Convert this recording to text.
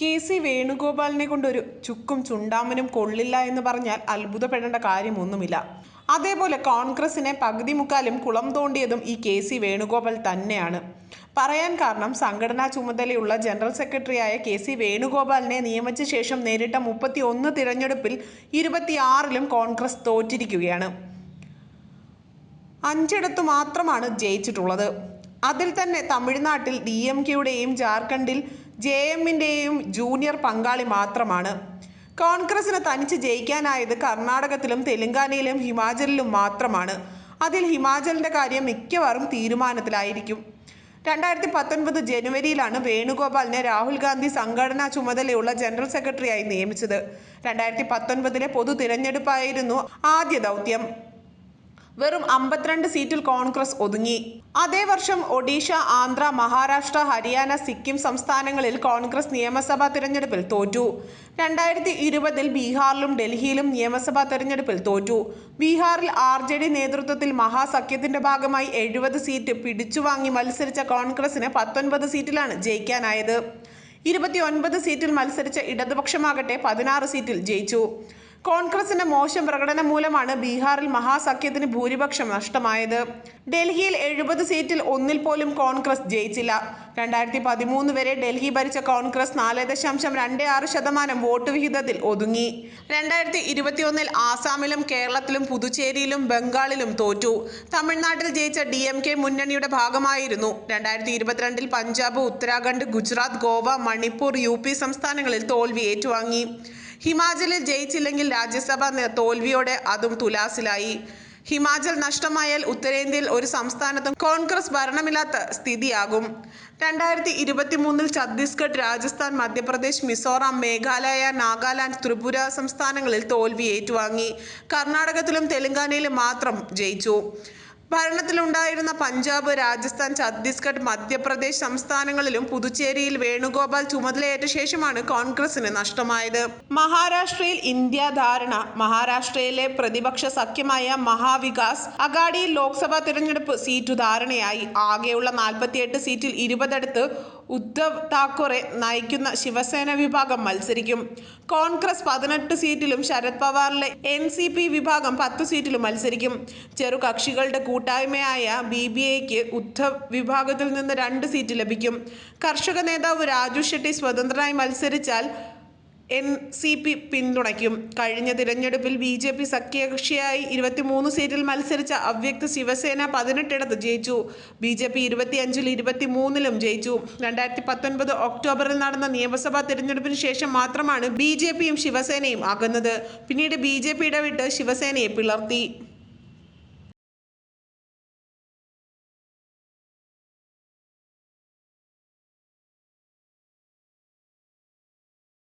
K C വേണുഗോപാലിനെ കൊണ്ടൊരു ചുക്കും ചുണ്ടാമനും കൊള്ളില്ല എന്ന് പറഞ്ഞാൽ അത്ഭുതപ്പെടേണ്ട കാര്യമൊന്നുമില്ല. അതേപോലെ കോൺഗ്രസിനെ പകുതി മുക്കാലും കുളം തോണ്ടിയതും ഈ കെ സി വേണുഗോപാൽ തന്നെയാണ്. പറയാൻ കാരണം സംഘടനാ ചുമതലയുള്ള ജനറൽ സെക്രട്ടറിയായ കെ സി വേണുഗോപാലിനെ നിയമിച്ച ശേഷം നേരിട്ട മുപ്പത്തി ഒന്ന് തിരഞ്ഞെടുപ്പിൽ ഇരുപത്തിയാറിലും കോൺഗ്രസ് തോറ്റിരിക്കുകയാണ്. അഞ്ചിടത്തു മാത്രമാണ് ജയിച്ചിട്ടുള്ളത്. അതിൽ തന്നെ തമിഴ്നാട്ടിൽ ഡി എം കെയുടെയും ജാർഖണ്ഡിൽ ജെ എമ്മിന്റെയും ജൂനിയർ പങ്കാളി മാത്രമാണ്. കോൺഗ്രസിന് തനിച്ച് ജയിക്കാനായത് കർണാടകത്തിലും തെലങ്കാനയിലും ഹിമാചലിലും മാത്രമാണ്. അതിൽ ഹിമാചലിന്റെ കാര്യം മിക്കവാറും തീരുമാനത്തിലായിരിക്കും. രണ്ടായിരത്തി പത്തൊൻപത് ജനുവരിയിലാണ് വേണുഗോപാലിനെ രാഹുൽ ഗാന്ധി സംഘടനാ ചുമതലയുള്ള ജനറൽ സെക്രട്ടറിയായി നിയമിച്ചത്. രണ്ടായിരത്തി പത്തൊൻപതിലെ പൊതു തിരഞ്ഞെടുപ്പായിരുന്നു ആദ്യ ദൗത്യം. വെറും അമ്പത്തിരണ്ട് സീറ്റിൽ കോൺഗ്രസ് ഒതുങ്ങി. അതേ വർഷം ഒഡീഷ ആന്ധ്ര മഹാരാഷ്ട്ര ഹരിയാന സിക്കിം സംസ്ഥാനങ്ങളിൽ കോൺഗ്രസ് നിയമസഭാ തിരഞ്ഞെടുപ്പിൽ തോറ്റു. രണ്ടായിരത്തി ഇരുപതിൽ ബീഹാറിലും ഡൽഹിയിലും നിയമസഭാ തെരഞ്ഞെടുപ്പിൽ തോറ്റു. ബീഹാറിൽ ആർ ജെ ഡി നേതൃത്വത്തിൽ മഹാസഖ്യത്തിന്റെ ഭാഗമായി എഴുപത് സീറ്റ് പിടിച്ചുവാങ്ങി മത്സരിച്ച കോൺഗ്രസിന് പത്തൊൻപത് സീറ്റിലാണ് ജയിക്കാനായത്. ഇരുപത്തിയൊൻപത് സീറ്റിൽ മത്സരിച്ച ഇടതുപക്ഷമാകട്ടെ പതിനാറ് സീറ്റിൽ ജയിച്ചു. കോൺഗ്രസിന്റെ മോശം പ്രകടനം മൂലമാണ് ബീഹാറിൽ മഹാസഖ്യത്തിന് ഭൂരിപക്ഷം നഷ്ടമായത്. ഡൽഹിയിൽ എഴുപത് സീറ്റിൽ ഒന്നിൽ പോലും കോൺഗ്രസ് ജയിച്ചില്ല. രണ്ടായിരത്തി പതിമൂന്ന് വരെ ഡൽഹി ഭരിച്ച കോൺഗ്രസ് നാല് ദശാംശം രണ്ട് ആറ് ശതമാനം വോട്ട് വിഹിതത്തിൽ ഒതുങ്ങി. രണ്ടായിരത്തി ഇരുപത്തിയൊന്നിൽ ആസാമിലും കേരളത്തിലും പുതുച്ചേരിയിലും ബംഗാളിലും തോറ്റു. തമിഴ്നാട്ടിൽ ജയിച്ച ഡി എം കെ മുന്നണിയുടെ ഭാഗമായിരുന്നു. രണ്ടായിരത്തി ഇരുപത്തിരണ്ടിൽ പഞ്ചാബ് ഉത്തരാഖണ്ഡ് ഗുജറാത്ത് ഗോവ മണിപ്പൂർ യു പി സംസ്ഥാനങ്ങളിൽ തോൽവി ഏറ്റുവാങ്ങി. ഹിമാചലിൽ ജയിച്ചില്ലെങ്കിൽ രാജ്യസഭ തോൽവിയോടെ അതും തുലാസിലായി. ഹിമാചൽ നഷ്ടമായാൽ ഉത്തരേന്ത്യയിൽ ഒരു സംസ്ഥാനത്തും കോൺഗ്രസ് ഭരണമില്ലാത്ത സ്ഥിതിയാകും. രണ്ടായിരത്തി ഇരുപത്തി മൂന്നിൽ ഛത്തീസ്ഗഡ് രാജസ്ഥാൻ മധ്യപ്രദേശ് മിസോറാം മേഘാലയ നാഗാലാൻഡ് ത്രിപുര സംസ്ഥാനങ്ങളിൽ തോൽവി ഏറ്റുവാങ്ങി. കർണാടകത്തിലും തെലങ്കാനയിലും മാത്രം ജയിച്ചു. ഭരണത്തിലുണ്ടായിരുന്ന പഞ്ചാബ് രാജസ്ഥാൻ ഛത്തീസ്ഗഡ് മധ്യപ്രദേശ് സംസ്ഥാനങ്ങളിലും പുതുച്ചേരിയിൽ വേണുഗോപാൽ ചുമതലയേറ്റ ശേഷമാണ് കോൺഗ്രസിന് നഷ്ടമായത്. മഹാരാഷ്ട്രയിൽ ഇന്ത്യ ധാരണ മഹാരാഷ്ട്രയിലെ പ്രതിപക്ഷ സഖ്യമായ മഹാവികാസ് അഗാഡിയിൽ ലോക്സഭാ തിരഞ്ഞെടുപ്പ് സീറ്റു ധാരണയായി. ആകെയുള്ള നാൽപ്പത്തിയെട്ട് സീറ്റിൽ ഇരുപതെടുത്ത് ഉദ്ധവ് താക്കറെ നയിക്കുന്ന ശിവസേന വിഭാഗം മത്സരിക്കും. കോൺഗ്രസ് പതിനെട്ട് സീറ്റിലും ശരത് പവാറിലെ എൻ സി പി വിഭാഗം പത്ത് സീറ്റിലും മത്സരിക്കും. ചെറുകക്ഷികളുടെ കൂട്ടായ്മയായ ബി ബി എക്ക് ഉദ്ധവ് വിഭാഗത്തിൽ നിന്ന് രണ്ട് സീറ്റ് ലഭിക്കും. കർഷക നേതാവ് രാജു ഷെട്ടി സ്വതന്ത്രനായി മത്സരിച്ചാൽ എൻ സി പി പിന്തുണയ്ക്കും. കഴിഞ്ഞ തിരഞ്ഞെടുപ്പിൽ ബി ജെ പി സഖ്യകക്ഷിയായി ഇരുപത്തിമൂന്ന് സീറ്റിൽ മത്സരിച്ച അവ്യക്ത ശിവസേന പതിനെട്ടിടത്ത് ജയിച്ചു. ബി ജെ പി ഇരുപത്തിയഞ്ചിൽ ഇരുപത്തിമൂന്നിലും ജയിച്ചു. രണ്ടായിരത്തി പത്തൊൻപത് ഒക്ടോബറിൽ നടന്ന നിയമസഭാ തിരഞ്ഞെടുപ്പിന് ശേഷം മാത്രമാണ് ബി ജെ പിയും ശിവസേനയും അകന്നത്. പിന്നീട് ബി ജെ പി ഇടവിട്ട് ശിവസേനയെ പിളർത്തി.